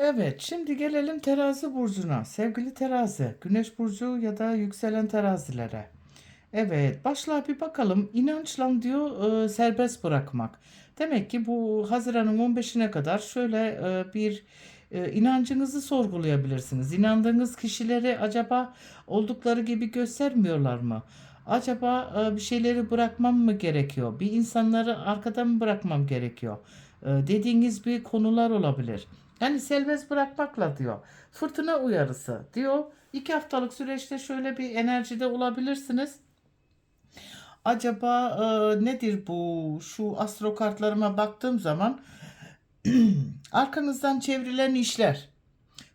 Evet, şimdi gelelim terazi burcuna. Sevgili terazi, güneş burcu ya da yükselen terazilere. Evet, başlığa bir bakalım. İnançla diyor e, serbest bırakmak. Demek ki bu Haziran'ın 15'ine kadar şöyle e, bir e, inancınızı sorgulayabilirsiniz. İnandığınız kişileri acaba oldukları gibi göstermiyorlar mı? Acaba e, bir şeyleri bırakmam mı gerekiyor? Bir insanları arkada mı bırakmam gerekiyor? E, dediğiniz bir konular olabilir. Yani serbest bırakmakla diyor. Fırtına uyarısı diyor. İki haftalık süreçte şöyle bir enerjide olabilirsiniz. Acaba e, nedir bu? Şu astro kartlarıma baktığım zaman arkanızdan çevrilen işler.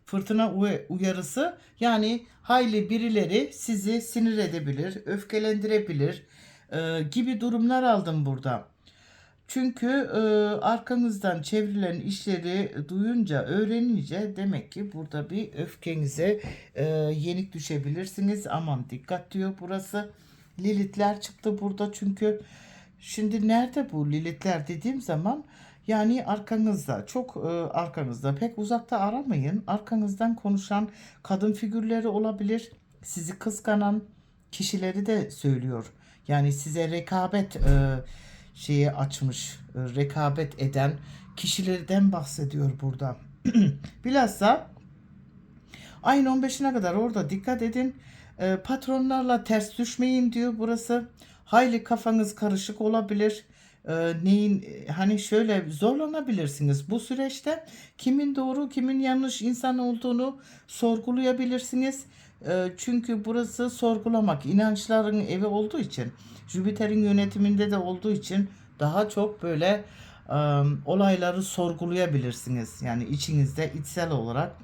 Fırtına uy- uyarısı yani hayli birileri sizi sinir edebilir, öfkelendirebilir e, gibi durumlar aldım burada. Çünkü e, arkanızdan çevrilen işleri duyunca, öğrenince demek ki burada bir öfkenize e, yenik düşebilirsiniz. Aman dikkat diyor burası. Lilithler çıktı burada çünkü şimdi nerede bu Lilithler dediğim zaman yani arkanızda çok e, arkanızda pek uzakta aramayın. Arkanızdan konuşan kadın figürleri olabilir. Sizi kıskanan kişileri de söylüyor. Yani size rekabet e, şeyi açmış, e, rekabet eden kişilerden bahsediyor burada. Bilhassa ayın 15'ine kadar orada dikkat edin. E, patronlarla ters düşmeyin diyor burası. Hayli kafanız karışık olabilir. E, neyin e, hani şöyle zorlanabilirsiniz bu süreçte kimin doğru kimin yanlış insan olduğunu sorgulayabilirsiniz. E, çünkü burası sorgulamak inançların evi olduğu için Jüpiter'in yönetiminde de olduğu için daha çok böyle e, olayları sorgulayabilirsiniz. Yani içinizde içsel olarak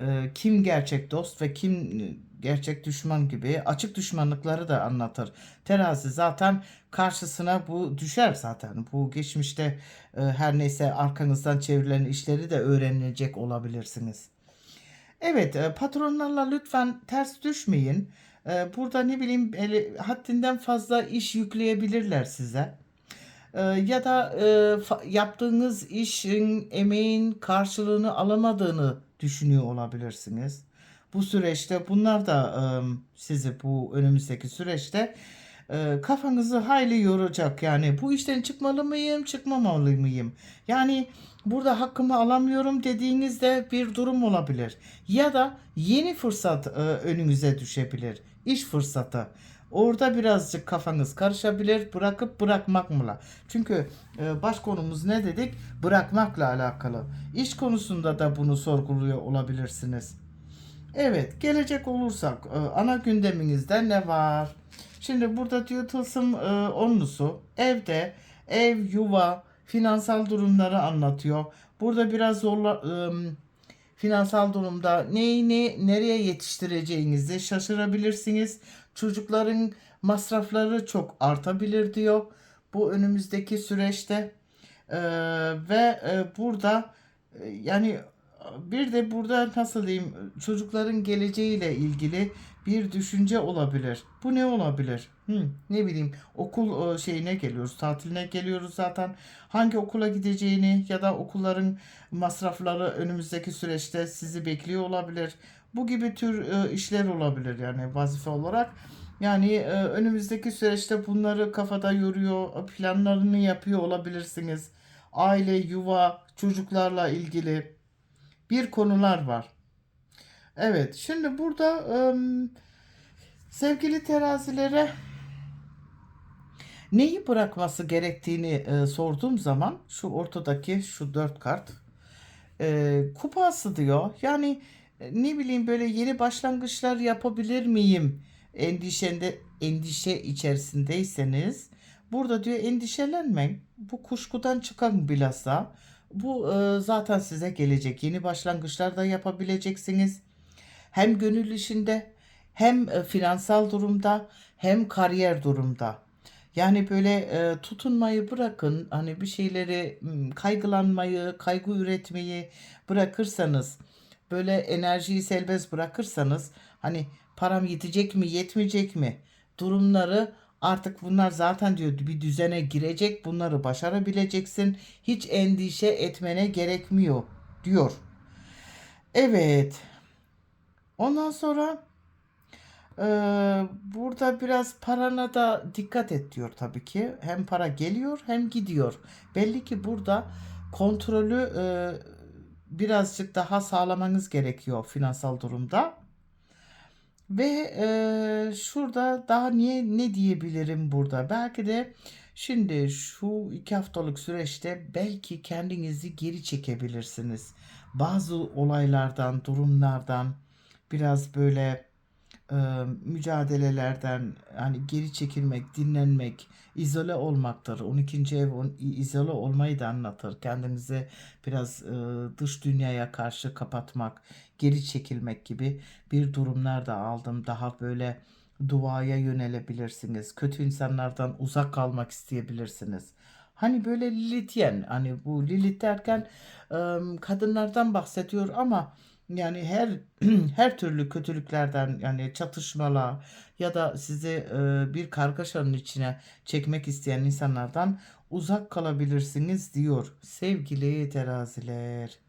e, kim gerçek dost ve kim gerçek düşman gibi açık düşmanlıkları da anlatır. Terazi zaten karşısına bu düşer zaten. Bu geçmişte e, her neyse arkanızdan çevrilen işleri de öğrenilecek olabilirsiniz. Evet, e, patronlarla lütfen ters düşmeyin. E, Burada ne bileyim haddinden fazla iş yükleyebilirler size. E, Ya da e, yaptığınız işin, emeğin karşılığını alamadığını düşünüyor olabilirsiniz. Bu süreçte bunlar da e, sizi bu önümüzdeki süreçte e, kafanızı hayli yoracak. Yani bu işten çıkmalı mıyım, çıkmamalı mıyım? Yani burada hakkımı alamıyorum dediğinizde bir durum olabilir. Ya da yeni fırsat e, önünüze düşebilir. İş fırsatı. Orada birazcık kafanız karışabilir. Bırakıp bırakmak mı? Çünkü e, baş konumuz ne dedik? Bırakmakla alakalı. İş konusunda da bunu sorguluyor olabilirsiniz. Evet, gelecek olursak e, ana gündeminizde ne var? Şimdi burada diyor tılsım e, onlusu evde ev, yuva, finansal durumları anlatıyor. Burada biraz zorla e, finansal durumda neyi ne nereye yetiştireceğinizi şaşırabilirsiniz. Çocukların masrafları çok artabilir diyor bu önümüzdeki süreçte. E, ve e, burada e, yani bir de burada nasıl diyeyim çocukların geleceğiyle ilgili bir düşünce olabilir. Bu ne olabilir? Hmm, ne bileyim okul e, şeyine geliyoruz, tatiline geliyoruz zaten. Hangi okula gideceğini ya da okulların masrafları önümüzdeki süreçte sizi bekliyor olabilir. Bu gibi tür e, işler olabilir yani vazife olarak. Yani e, önümüzdeki süreçte bunları kafada yoruyor, planlarını yapıyor olabilirsiniz. Aile, yuva, çocuklarla ilgili bir konular var. Evet, şimdi burada ım, sevgili terazilere neyi bırakması gerektiğini e, sorduğum zaman şu ortadaki şu dört kart e, kupası diyor. Yani ne bileyim böyle yeni başlangıçlar yapabilir miyim? Endişende endişe içerisindeyseniz burada diyor endişelenmeyin. Bu kuşkudan çıkan bilhassa. Bu e, zaten size gelecek. Yeni başlangıçlar da yapabileceksiniz. Hem gönül işinde hem e, finansal durumda hem kariyer durumda. Yani böyle e, tutunmayı bırakın. Hani bir şeyleri kaygılanmayı, kaygı üretmeyi bırakırsanız, böyle enerjiyi serbest bırakırsanız hani param yetecek mi, yetmeyecek mi? Durumları artık bunlar zaten diyor bir düzene girecek. Bunları başarabileceksin. Hiç endişe etmene gerekmiyor diyor. Evet. Ondan sonra e, burada biraz parana da dikkat et diyor tabii ki. Hem para geliyor hem gidiyor. Belli ki burada kontrolü e, birazcık daha sağlamanız gerekiyor finansal durumda. Ve e, şurada daha niye ne diyebilirim burada? Belki de şimdi şu iki haftalık süreçte belki kendinizi geri çekebilirsiniz. Bazı olaylardan, durumlardan biraz böyle e, mücadelelerden hani geri çekilmek, dinlenmek, izole olmaktır. 12. ev on- izole olmayı da anlatır. Kendinizi biraz e, dış dünyaya karşı kapatmak, geri çekilmek gibi bir durumlar da aldım. Daha böyle duaya yönelebilirsiniz. Kötü insanlardan uzak kalmak isteyebilirsiniz. Hani böyle Lilithyen hani bu Lilith derken kadınlardan bahsediyor ama yani her her türlü kötülüklerden yani çatışmalar ya da sizi e, bir kargaşanın içine çekmek isteyen insanlardan uzak kalabilirsiniz diyor sevgili teraziler.